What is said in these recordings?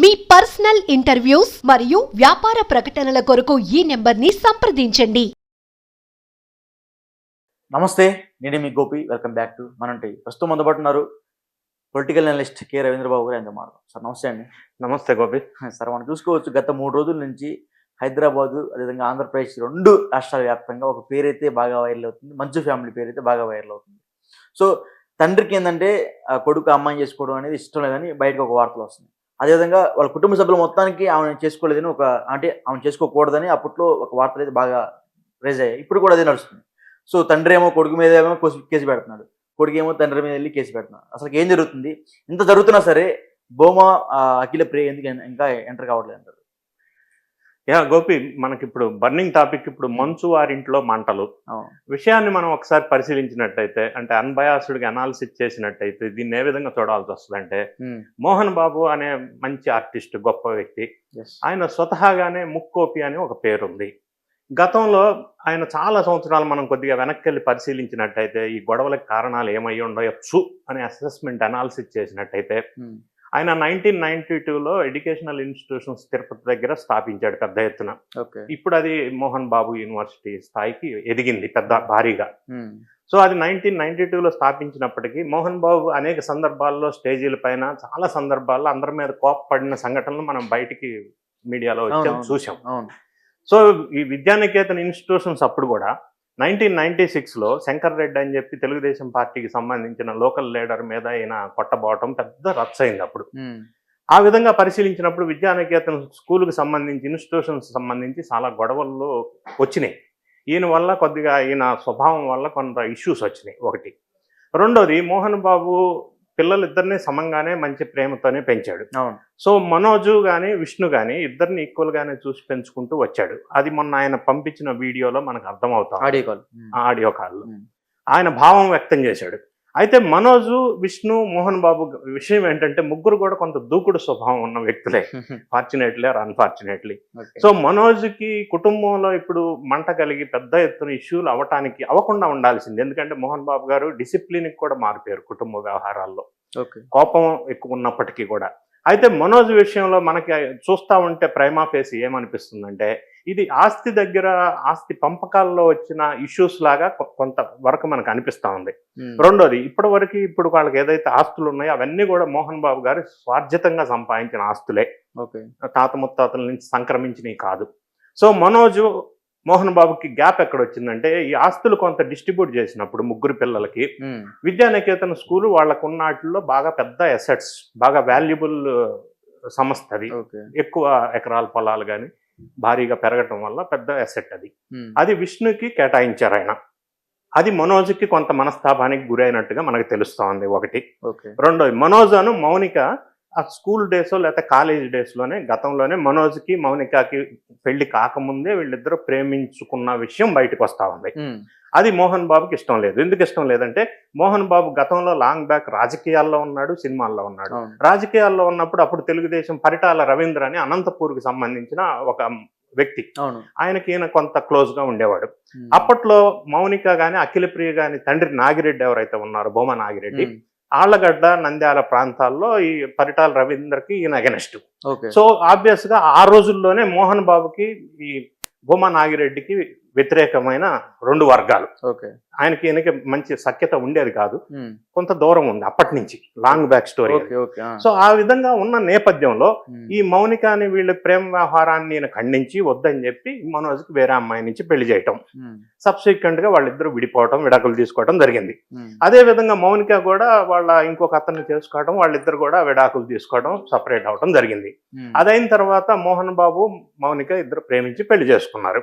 మీ personal interviews మరియు వ్యాపార ప్రకటనల కొరకు ఈ నెంబర్ని సంప్రదించండి. నమస్తే నేను మీ గోపి. వెల్కమ్ బ్యాక్ టు మనంటి. ప్రస్తుతం అందుబాటున్నారు పొలిటికల్ అనలిస్ట్ కె రవీంద్రబాబు గారు. ఎంత మాట్లాడు సార్ నమస్తే అండి. నమస్తే గోపి. సార్ మనం చూసుకోవచ్చు గత మూడు రోజుల నుంచి హైదరాబాదు అదేవిధంగా ఆంధ్రప్రదేశ్ రెండు రాష్ట్రాల వ్యాప్తంగా ఒక పేరైతే బాగా వైరల్ అవుతుంది. మంచు ఫ్యామిలీ పేరైతే బాగా వైరల్ అవుతుంది. సో తండ్రికి ఏంటంటే కొడుకు అమ్మాయిని చేసుకోవడం అనేది ఇష్టం లేదని బయటకు ఒక వార్తలు వస్తుంది అదేవిధంగా వాళ్ళ కుటుంబ సభ్యులు మొత్తానికి ఆమె చేసుకోలేదని ఒక అంటే ఆమె చేసుకోకూడదని అప్పట్లో ఒక వార్తలు అయితే బాగా రేజ్ అయ్యాయి. ఇప్పుడు కూడా అదే నడుస్తుంది. సో తండ్రి ఏమో కొడుకు మీద ఏమో కేసు పెడుతున్నాడు. కొడుకు ఏమో తండ్రి మీద వెళ్ళి కేసు పెడుతున్నాడు. అసలు ఏం జరుగుతుంది? ఇంత జరుగుతున్నా సరే బోమా అఖిల ప్రియ ఎందుకు ఇంకా ఎంటర్ కావట్లేదు అంటారు? యా గోపి మనకి ఇప్పుడు బర్నింగ్ టాపిక్ ఇప్పుడు మంచు వారింట్లో మంటలు. విషయాన్ని మనం ఒకసారి పరిశీలించినట్టయితే అంటే అన్బయాస్డ్గా అనాలిసిస్ చేసినట్టయితే దీన్ని ఏ విధంగా చూడాల్సి వస్తుందంటే మోహన్ బాబు అనే మంచి ఆర్టిస్ట్ గొప్ప వ్యక్తి. ఆయన స్వతహాగానే ముక్కోపి అని ఒక పేరుంది గతంలో ఆయన చాలా సంవత్సరాలు మనం కొద్దిగా వెనక్కి వెళ్ళి పరిశీలించినట్టయితే ఈ గొడవలకు కారణాలు ఏమై ఉండొచ్చు అనే అసెస్మెంట్ అనాలిసిస్ చేసినట్టయితే ఉమ్. ఆయన నైన్టీన్ నైన్టీ టూలో ఎడ్యుకేషనల్ ఇన్స్టిట్యూషన్స్ తిరుపతి దగ్గర స్థాపించాడు పెద్ద ఎత్తున. ఇప్పుడు అది మోహన్ బాబు యూనివర్సిటీ స్థాయికి ఎదిగింది పెద్ద భారీగా. సో అది నైన్టీన్ నైన్టీ టూలో స్థాపించినప్పటికీ మోహన్ బాబు అనేక సందర్భాల్లో స్టేజీల పైన చాలా సందర్భాల్లో అందరి మీద కోప్పడిన సంఘటనలు మనం బయటికి మీడియాలో వచ్చాం. చూసాం సో ఈ విద్యానికేతన్ ఇన్స్టిట్యూషన్స్ అప్పుడు కూడా నైన్టీన్ నైన్టీ సిక్స్లో శంకర్ రెడ్డి అని చెప్పి తెలుగుదేశం పార్టీకి సంబంధించిన లోకల్ లీడర్ మీద ఈయన కొట్టబోవటం పెద్ద రచ్చ అయింది అప్పుడు. ఆ విధంగా పరిశీలించినప్పుడు విద్యానికేతన్ స్కూల్కి సంబంధించి ఇన్స్టిట్యూషన్స్ సంబంధించి చాలా గొడవలు వచ్చినాయి. ఈయన వల్ల కొద్దిగా ఈయన స్వభావం వల్ల కొంత ఇష్యూస్ వచ్చినాయి. ఒకటి. రెండోది మోహన్ బాబు పిల్లలిద్దరిని సమంగానే మంచి ప్రేమతోనే పెంచాడు. అవును. సో మనోజు కానీ విష్ణు కానీ ఇద్దరిని ఈక్వల్గానే చూసి పెంచుకుంటూ వచ్చాడు. అది మొన్న ఆయన పంపించిన వీడియోలో మనకు అర్థమవుతాం ఆడియో కాల్. ఆడియో కాల్లో. ఆయన భావం వ్యక్తం చేశాడు. అయితే మనోజు విష్ణు మోహన్ బాబు విషయం ఏంటంటే ముగ్గురు కూడా కొంత దూకుడు స్వభావం ఉన్న వ్యక్తులే. ఫార్చునేట్లీ ఆర్ అన్ఫార్చునేట్లీ సో మనోజ్కి కుటుంబంలో ఇప్పుడు మంట కలిగి పెద్ద ఎత్తున ఇష్యూలు అవటానికి అవ్వకుండా ఉండాల్సింది. ఎందుకంటే మోహన్ బాబు గారు డిసిప్లిన్కి కూడా మారిపోయారు కుటుంబ వ్యవహారాల్లో. కోపం ఎక్కువ ఉన్నప్పటికీ కూడా. అయితే మనోజ్ విషయంలో మనకి చూస్తా ఉంటే ప్రైమా ఫేసి ఏమనిపిస్తుందంటే ఇది ఆస్తి దగ్గర ఆస్తి పంపకాల్లో వచ్చిన ఇష్యూస్ లాగా కొంత వరకు మనకు అనిపిస్తా ఉంది. రెండోది ఇప్పటి వరకు ఇప్పుడు వాళ్ళకి ఏదైతే ఆస్తులు ఉన్నాయో అవన్నీ కూడా మోహన్ బాబు గారు స్వార్జితంగా సంపాదించిన ఆస్తులే. ఓకే. తాత ముత్తాతల నుంచి సంక్రమించినవి కాదు. సో మనోజు మోహన్ బాబుకి గ్యాప్ ఎక్కడ వచ్చిందంటే ఈ ఆస్తులు కొంత డిస్ట్రిబ్యూట్ చేసినప్పుడు ముగ్గురు పిల్లలకి. విద్యానికేతన్ స్కూల్ వాళ్ళకు ఉన్న వాటిల్లో బాగా పెద్ద ఎసెట్స్ బాగా వాల్యుబుల్ సంస్థ అది. ఎక్కువ ఎకరాల పొలాలు కానీ భారీగా పెరగటం వల్ల పెద్ద ఎసెట్ అది. అది విష్ణుకి కేటాయించారు ఆయన. అది మనోజ్కి కొంత మనస్తాపానికి గురైనట్టుగా మనకు తెలుస్తోంది ఒకటి. ఓకే. రెండోది మనోజ్ అను మౌనిక ఆ స్కూల్ డేస్ లేకపోతే కాలేజ్ డేస్లోనే గతంలోనే మనోజ్కి మౌనికకి పెళ్ళి కాకముందే వీళ్ళిద్దరూ ప్రేమించుకున్న విషయం బయటకు వస్తా ఉంది. అది మోహన్ బాబుకి ఇష్టం లేదు. ఎందుకు ఇష్టం లేదంటే మోహన్ బాబు గతంలో లాంగ్ బ్యాక్ రాజకీయాల్లో ఉన్నాడు సినిమాల్లో ఉన్నాడు. రాజకీయాల్లో ఉన్నప్పుడు అప్పుడు తెలుగుదేశం పరిటాల రవీంద్ర అని అనంతపూర్కి సంబంధించిన ఒక వ్యక్తి. ఆయనకి ఈయన కొంత క్లోజ్గా ఉండేవాడు. అప్పట్లో మౌనిక గాని అఖిలప్రియ గాని తండ్రి నాగిరెడ్డి ఎవరైతే ఉన్నారో బొమ్మ నాగిరెడ్డి. ఆళ్ళగడ్డ నంద్యాల ప్రాంతాల్లో ఈ పరిటాల రవీంద్రకి ఈయన అగెనెస్ట్. ఓకే. సో ఆబ్వియస్గా ఆ రోజుల్లోనే మోహన్ బాబుకి ఈ బొమ్మ నాగిరెడ్డికి వ్యతిరేకమైన రెండు వర్గాలు. ఓకే. ఆయనకి ఈయనకి మంచి సఖ్యత ఉండేది కాదు. కొంత దూరం ఉంది అప్పటి నుంచి లాంగ్ బ్యాక్ స్టోరీ. సో ఆ విధంగా ఉన్న నేపథ్యంలో. ఈ మౌనిక అని వీళ్ళ ప్రేమ వ్యవహారాన్ని ఖండించి వద్దని చెప్పి మనోజ్కి వేరే అమ్మాయి నుంచి పెళ్ళి చేయటం. సబ్సిక్వెంట్గా వాళ్ళిద్దరూ విడిపోవటం విడాకులు తీసుకోవడం జరిగింది. అదే విధంగా మౌనిక కూడా వాళ్ళ ఇంకొక అతన్ని చేసుకోవడం వాళ్ళిద్దరు కూడా విడాకులు తీసుకోవడం సపరేట్ అవడం జరిగింది. అదైన తర్వాత మోహన్ బాబు మౌనిక ఇద్దరు ప్రేమించి పెళ్ళి చేసుకున్నారు.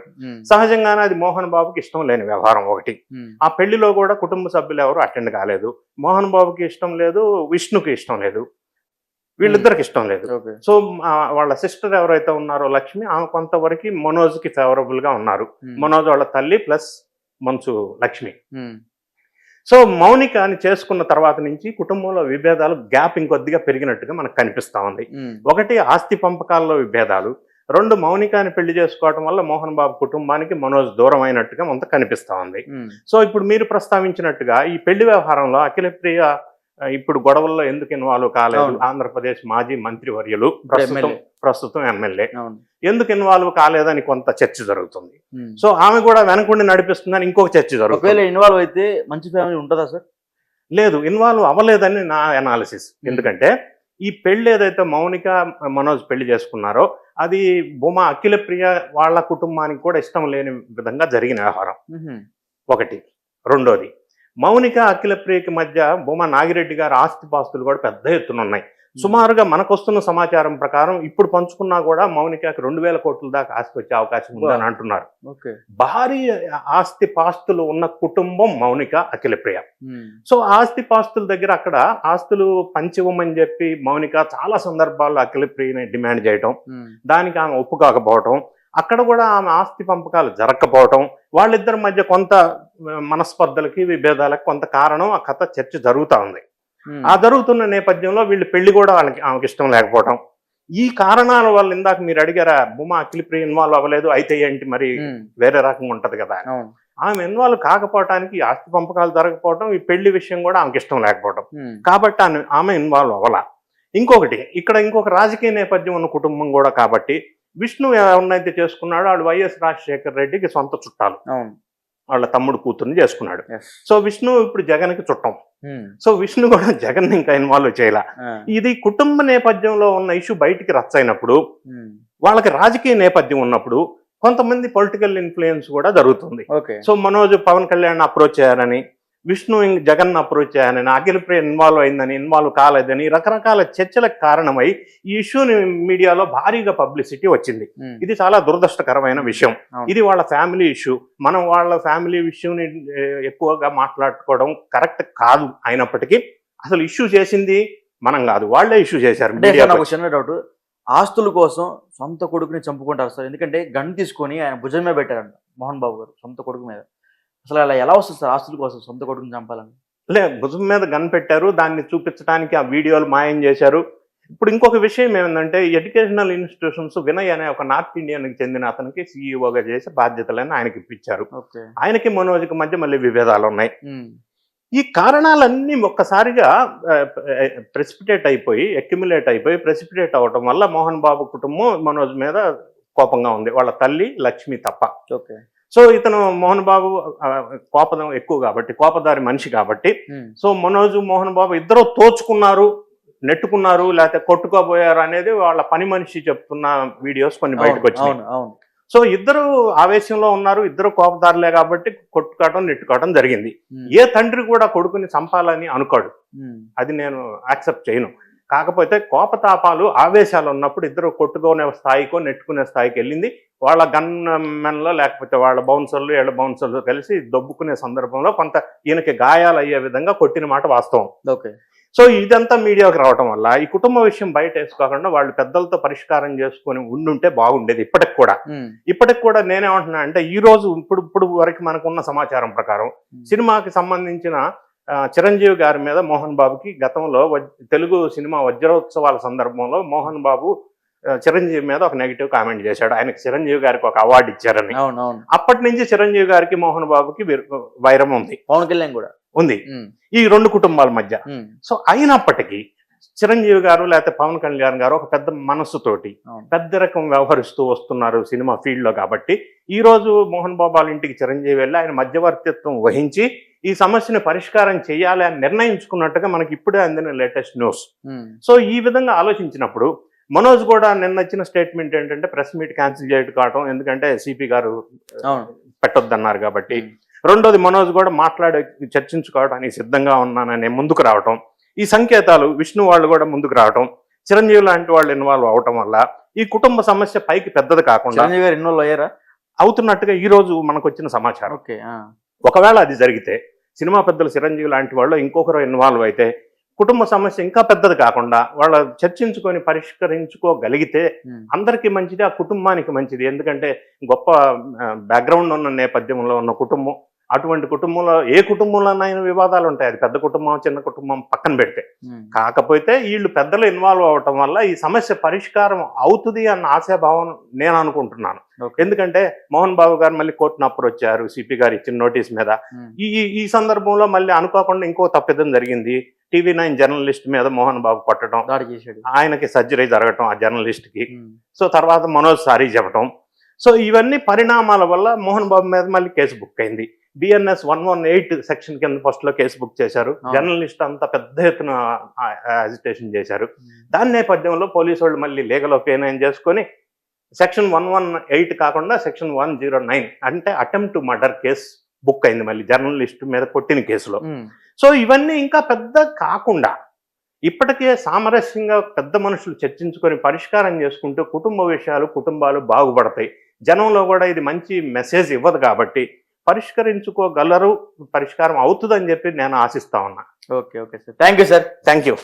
సహజంగానే అది మోహన్ బాబుకి ఇష్టం లేని వ్యవహారం ఒకటి. ఆ పెళ్ళిలో కూడా కుటుంబ సభ్యులు ఎవరు అటెండ్ కాలేదు. మోహన్ బాబుకి ఇష్టం లేదు విష్ణుకి ఇష్టం లేదు. వీళ్ళిద్దరికి ఇష్టం లేదు. సో వాళ్ళ సిస్టర్ ఎవరైతే ఉన్నారో లక్ష్మి ఆమె కొంతవరకు మనోజ్కి ఫేవరబుల్గా ఉన్నారు. ఉమ్. మనోజ్ వాళ్ళ తల్లి ప్లస్ మంచు లక్ష్మి. ఉమ్. సో మౌనిక అని చేసుకున్న తర్వాత నుంచి కుటుంబంలో విభేదాలు గ్యాప్ ఇంకొద్దిగా పెరిగినట్టుగా మనకు కనిపిస్తా ఉంది. ఉమ్. ఒకటి ఆస్తి పంపకాల్లో విభేదాలు రెండు మౌనికాని పెళ్ళి చేసుకోవడం వల్ల మోహన్ బాబు కుటుంబానికి మనోజ్ దూరం అయినట్టుగా కొంత కనిపిస్తా ఉంది. సో ఇప్పుడు మీరు ప్రస్తావించినట్టుగా ఈ పెళ్ళి వ్యవహారంలో అఖిలప్రియ ఇప్పుడు గొడవల్లో ఎందుకు ఇన్వాల్వ్ కాలేదు. ఆంధ్రప్రదేశ్ మాజీ మంత్రివర్యులు ప్రస్తుతం ఎమ్మెల్యే. ప్రస్తుతం ఎమ్మెల్యే. ఎందుకు ఇన్వాల్వ్ కాలేదని కొంత చర్చ జరుగుతుంది. సో ఆమె కూడా వెనకుండి నడిపిస్తుందని ఇంకొక చర్చ జరుగుతుంది. ఇన్వాల్వ్ అయితే మంచి ఫ్యామిలీ ఉంటుందా సార్? లేదు ఇన్వాల్వ్ అవ్వలేదని నా అనాలిసిస్ ఎందుకంటే ఈ పెళ్ళి ఏదైతే మౌనిక మనోజ్ పెళ్ళి చేసుకున్నారో అది బొమ్మ అఖిల ప్రియ వాళ్ళ కుటుంబానికి కూడా ఇష్టం లేని విధంగా జరిగిన వ్యవహారం. ఒకటి. రెండోది. మౌనిక అఖిల ప్రియకి మధ్య బొమ్మ నాగిరెడ్డి గారి ఆస్తిపాస్తులు కూడా పెద్ద ఎత్తున ఉన్నాయి. సుమారుగా మనకు వస్తున్న సమాచారం ప్రకారం ఇప్పుడు పంచుకున్నా కూడా మౌనికకి రెండు వేల కోట్ల దాకా ఆస్తి వచ్చే అవకాశం ఉందని అంటున్నారు. భారీ ఆస్తి పాస్తులు ఉన్న కుటుంబం మౌనిక అఖిల ప్రియ. సో ఆస్తి పాస్తుల దగ్గర అక్కడ ఆస్తులు పంచివ్వమని చెప్పి మౌనిక చాలా సందర్భాల్లో అఖిల ప్రియని డిమాండ్ చేయటం దానికి ఆమె ఒప్పుకోకపోవటం అక్కడ కూడా ఆమె ఆస్తి పంపకాలు జరగకపోవటం వాళ్ళిద్దరి మధ్య కొంత మనస్పర్ధలకి విభేదాలకు కొంత కారణం ఆ కథ చర్చ జరుగుతూ ఉంది. ఆ జరుగుతున్న నేపథ్యంలో వీళ్ళు పెళ్ళి కూడా వాళ్ళకి ఆమెకి ఇష్టం లేకపోవటం. ఈ కారణాల వల్ల ఇందాక మీరు అడిగారా బొమ్మ అఖిల ప్రియ ఇన్వాల్వ్ అవ్వలేదు అయితే ఏంటి మరి? వేరే రకంగా ఉంటది కదా. ఆమె ఇన్వాల్వ్ కాకపోవటానికి ఆస్తి పంపకాలు జరగకపోవటం ఈ పెళ్ళి విషయం కూడా ఆమెకి ఇష్టం లేకపోవటం. కాబట్టి ఆమె ఆమె ఇన్వాల్వ్ అవ్వాల? ఇంకొకటి ఇక్కడ ఇంకొక రాజకీయ నేపథ్యం ఉన్న కుటుంబం కూడా కాబట్టి విష్ణు ఎవరినైతే చేసుకున్నాడో వాడు వైఎస్ రాజశేఖర్ రెడ్డికి సొంత చుట్టాలు వాళ్ళ తమ్ముడు కూతుర్ని చేసుకున్నాడు. సో విష్ణు ఇప్పుడు జగన్కి చుట్టం ఉమ్. సో విష్ణు కూడా జగన్ ఇంకా ఇన్వాల్వ్ చేయాల. ఇది కుటుంబ నేపథ్యంలో ఉన్న ఇష్యూ బయటికి రచ్చైనప్పుడు ఉమ్. వాళ్ళకి రాజకీయ నేపథ్యం ఉన్నప్పుడు కొంతమంది పొలిటికల్ ఇన్ఫ్లుయెన్స్ కూడా జరుగుతుంది సో మనోజ్ పవన్ కళ్యాణ్ అప్రోచ్ చేయాలని విష్ణు జగన్ అప్రోచ్ చేయాలని అఖిల ప్రియ ఇన్వాల్వ్ అయిందని ఇన్వాల్వ్ కాలేదని రకరకాల చర్చలకు కారణమై ఈ ఇష్యూని మీడియాలో భారీగా పబ్లిసిటీ వచ్చింది. ఇది చాలా దురదృష్టకరమైన విషయం. ఇది వాళ్ళ ఫ్యామిలీ ఇష్యూ. మనం వాళ్ళ ఫ్యామిలీ ఇష్యూని ఎక్కువగా మాట్లాడుకోవడం కరెక్ట్ కాదు అయినప్పటికీ అసలు ఇష్యూ చేసింది మనం కాదు. వాళ్ళే ఇష్యూ చేశారు నాకు చిన్న డౌట్ ఆస్తుల కోసం సొంత కొడుకుని చంపుకుంటారు సార్. ఎందుకంటే గన్ తీసుకొని ఆయన భుజం మీద పెట్టారంట మోహన్ బాబు గారు సొంత కొడుకు మీద. అసలు అలా ఎలా వస్తుంది సార్ ఆస్తుల కోసం సొంత కొడుకుని చంపాలని? లే భుజం మీద గన్ పెట్టారు దాన్ని చూపించడానికి ఆ వీడియోలు మాయం చేశారు. ఇప్పుడు ఇంకొక విషయం ఏంటంటే ఎడ్యుకేషనల్ ఇన్స్టిట్యూషన్స్ వినయ్ అనే ఒక నార్త్ ఇండియన్కి చెందిన అతనికి సీఈఓగా చేసి బాధ్యతలను ఆయనకి ఇప్పించారు. ఆయనకి మనోజ్కి మధ్య మళ్ళీ విభేదాలు ఉన్నాయి. ఈ కారణాలన్నీ ఒక్కసారిగా ప్రెసిపిటేట్ అయిపోయి ఎక్యుములేట్ అయిపోయి ప్రెసిపిటేట్ అవ్వటం వల్ల మోహన్ బాబు కుటుంబం మనోజ్ మీద కోపంగా ఉంది. వాళ్ళ తల్లి లక్ష్మి తప్ప. ఓకే. సో ఇతను మోహన్ బాబు ఆ, కోపం ఎక్కువ కాబట్టి కోపదారి మనిషి కాబట్టి సో మనోజ్ మోహన్ బాబు ఇద్దరు తోచుకున్నారు నెట్టుకున్నారు లేకపోతే కొట్టుకోబోయారు అనేది వాళ్ళ పని మనిషి చెప్తున్న వీడియోస్ కొన్ని బయటకు వచ్చినాయి. అవును సో ఇద్దరు ఆవేశంలో ఉన్నారు ఇద్దరు కోపదారులే కాబట్టి కొట్టుకోవడం నెట్టుకోవడం జరిగింది. ఉమ్. ఏ తండ్రి కూడా కొడుకుని చంపాలని అనుకోడు. ఉమ్. అది నేను యాక్సెప్ట్ చేయను. కాకపోతే కోపతాపాలు ఆవేశాలు ఉన్నప్పుడు ఇద్దరు కొట్టుకునే స్థాయికో నెట్టుకునే స్థాయికి వెళ్ళింది వాళ్ళ గన్ మెన్లో లేకపోతే వాళ్ళ బౌన్సర్లు ఏళ్ళ బౌన్సర్లు కలిసి దొబ్బుకునే సందర్భంలో కొంత ఈయనకి గాయాలు అయ్యే విధంగా కొట్టిన మాట వాస్తవం ఓకే సో ఇదంతా మీడియాకి రావటం వల్ల ఈ కుటుంబ విషయం బయట వేసుకోకుండా వాళ్ళు పెద్దలతో పరిష్కారం చేసుకొని ఉండుంటే బాగుండేది ఇప్పటికి కూడా. ఇప్పటికి కూడా నేనేమంటున్నా అంటే ఈ రోజు ఇప్పుడు ఇప్పుడు వరకు మనకున్న సమాచారం ప్రకారం. సినిమాకి సంబంధించిన చిరంజీవి గారి మీద మోహన్ బాబుకి గతంలో తెలుగు సినిమా వజ్రోత్సవాల సందర్భంలో మోహన్ బాబు చిరంజీవి మీద ఒక నెగిటివ్ కామెంట్ చేశాడు. ఆయనకి చిరంజీవి గారికి ఒక అవార్డు ఇచ్చారని. అప్పటి నుంచి చిరంజీవి గారికి మోహన్ బాబుకి వీర్- ఉంది. పవన్ కళ్యాణ్ కూడా. ఉంది. ఈ రెండు కుటుంబాల మధ్య. సో అయినప్పటికీ చిరంజీవి గారు లేకపోతే పవన్ కళ్యాణ్ గారు ఒక పెద్ద మనస్సుతోటి. పెద్ద రకం వ్యవహరిస్తూ వస్తున్నారు సినిమా ఫీల్డ్లో కాబట్టి ఈ రోజు మోహన్ బాబు వాళ్ళ ఇంటికి చిరంజీవి వెళ్ళి ఆయన మధ్యవర్తిత్వం వహించి ఈ సమస్యను పరిష్కారం చేయాలి అని నిర్ణయించుకున్నట్టుగా మనకి ఇప్పుడే అందిన లేటెస్ట్ న్యూస్. ఉమ్. సో ఈ విధంగా ఆలోచించినప్పుడు మనోజ్ కూడా నిన్న ఇచ్చిన స్టేట్మెంట్ ఏంటంటే ప్రెస్ మీట్ క్యాన్సిల్ చేయడం కావటం ఎందుకంటే సిపి గారు అవును పెట్టొద్దన్నారు కాబట్టి. రెండోది మనోజ్ కూడా మాట్లాడే చర్చించుకోవడానికి సిద్ధంగా ఉన్నానని ముందుకు రావటం. ఈ సంకేతాలు విష్ణు వాళ్ళు కూడా ముందుకు రావటం చిరంజీవి లాంటి వాళ్ళు ఇన్వాల్వ్ అవటం వల్ల ఈ కుటుంబ సమస్య పైకి పెద్దది కాకుండా చిరంజీవి గారు ఇన్వాల్వ్ అయ్యారా? అవుతున్నట్టుగా ఈ రోజు మనకు వచ్చిన సమాచారం. ఒకవేళ అది జరిగితే సినిమా పెద్దలు చిరంజీవి లాంటి వాళ్ళు ఇంకొకరు ఇన్వాల్వ్ అయితే కుటుంబ సమస్య ఇంకా పెద్దది కాకుండా వాళ్ళ చర్చించుకొని పరిష్కరించుకోగలిగితే. అందరికీ మంచిది ఆ కుటుంబానికి మంచిది ఎందుకంటే గొప్ప బ్యాక్గ్రౌండ్ ఉన్న నేపథ్యంలో ఉన్న కుటుంబం అటువంటి కుటుంబంలో ఏ కుటుంబంలోనైనా వివాదాలు ఉంటాయి. అది పెద్ద కుటుంబం చిన్న కుటుంబం పక్కన పెడితే. కాకపోతే వీళ్ళు పెద్దలు ఇన్వాల్వ్ అవ్వటం వల్ల ఈ సమస్య పరిష్కారం అవుతుంది అన్న ఆశాభావం నేను అనుకుంటున్నాను. ఎందుకంటే మోహన్ బాబు గారు మళ్ళీ కోర్టును అప్రోచ్ వచ్చారు. సిపి గారు ఇచ్చిన నోటీస్ మీద. ఈ ఈ- సందర్భంలో మళ్ళీ అనుకోకుండా ఇంకో తప్పిదం జరిగింది. టీవీ నైన్ జర్నలిస్ట్ మీద మోహన్ బాబు కొట్టడం. ఆయనకి సర్జరీ జరగటం ఆ జర్నలిస్ట్కి. సో తర్వాత మనోజ్ సారీ చెప్పటం. సో ఇవన్నీ పరిణామాల వల్ల మోహన్ బాబు మీద మళ్ళీ కేసు బుక్ అయింది. BNS one one eight section కింద ఫస్ట్లో కేసు బుక్ చేశారు. జర్నలిస్ట్ అంతా పెద్ద ఎత్తున అజిటేషన్ చేశారు. దాని నేపథ్యంలో పోలీసు వాళ్ళు మళ్ళీ లీగల్ ఒపీనియన్ చేసుకొని సెక్షన్ వన్ వన్ ఎయిట్ కాకుండా సెక్షన్ వన్ జీరో నైన్ అంటే అటెంప్ట్ మర్డర్ కేసు బుక్ అయింది మళ్ళీ జర్నలిస్ట్ మీద కొట్టిన కేసులో. సో ఇవన్నీ ఇంకా పెద్ద కాకుండా ఇప్పటికే సామరస్యంగా పెద్ద మనుషులు చర్చించుకొని పరిష్కారం చేసుకుంటూ కుటుంబ విషయాలు కుటుంబాలు బాగుపడతాయి. జనంలో కూడా ఇది మంచి మెసేజ్ ఇవ్వదు కాబట్టి పరిష్కరించుకోగలరు పరిష్కారం అవుతుందని చెప్పి నేను ఆశిస్తా ఉన్నా. Okay okay sir. Thank you sir. Thank you